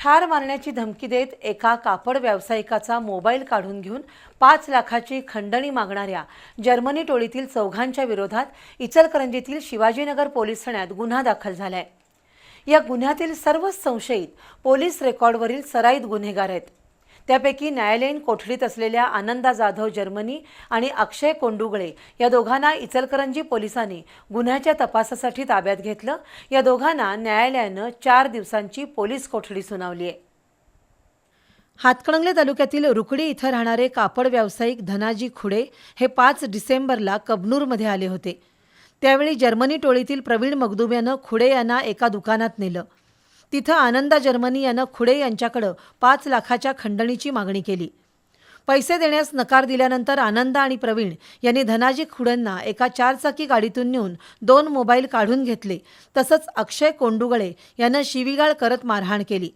ठार मारण्याची धमकी देत एका कापड व्यावसायिकाचा मोबाईल काढून घेऊन पाच लाखाची खंडणी मागणाऱ्या जर्मनी टोळीतील चौघांच्या विरोधात इचलकरंजीतील शिवाजीनगर पोलीस ठाण्यात गुन्हा दाखल झालाय. या गुन्ह्यातील सर्वच संशयित पोलीस रेकॉर्डवरील सराईत गुन्हेगार आहेत. त्यापैकी न्यायालयीन कोठडीत असलेल्या आनंदा जाधव जर्मनी आणि अक्षय कोंडुगळे या दोघांना इचलकरंजी पोलिसांनी गुन्ह्याच्या तपासासाठी ताब्यात घेतलं. या दोघांना न्यायालयानं चार दिवसांची पोलीस कोठडी सुनावली आहे. हातकणंगले तालुक्यातील रुकडी इथं राहणारे कापड व्यावसायिक धनाजी खुडे हे पाच डिसेंबरला कबनूरमध्ये आले होते. त्यावेळी जर्मनी टोळीतील प्रवीण मगदूम यानं खुडे यांना एका दुकानात नेलं. तिथं आनंदा जर्मनी यानं खुडे यांच्याकडं पाच लाखाच्या खंडणीची मागणी केली. पैसे देण्यास नकार दिल्यानंतर आनंदा आणि प्रवीण यांनी धनाजी खुडेंना एका चारचाकी गाडीतून नेऊन दोन मोबाईल काढून घेतले. तसंच अक्षय कोंडुगळे यानं शिवीगाळ करत मारहाण केली.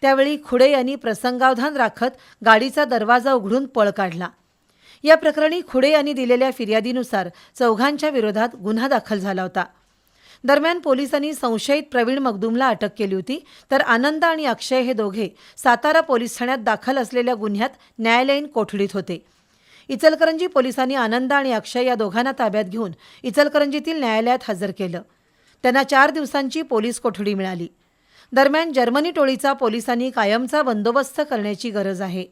त्यावेळी खुडे यांनी प्रसंगावधान राखत गाडीचा दरवाजा उघडून पळ काढला. या प्रकरणी खुडे यांनी दिलेल्या फिर्यादीनुसार चौघांच्या विरोधात गुन्हा दाखल झाला होता. दरम्यान पोलिसांनी संशयित प्रवीण मगदूमला अटक केली होती. तर आनंद आणि अक्षय हे दोघे सातारा पोलीस ठाण्यात दाखल असलेल्या गुन्ह्यात न्यायालयीन कोठडीत होते. इचलकरंजी पोलिसांनी आनंद आणि अक्षय या दोघांना ताब्यात घेऊन इचलकरंजीतील न्यायालयात हजर केलं. त्यांना चार दिवसांची पोलीस कोठडी मिळाली. दरम्यान जर्मनी टोळीचा पोलिसांनी कायमचा बंदोबस्त करण्याची गरज आहे.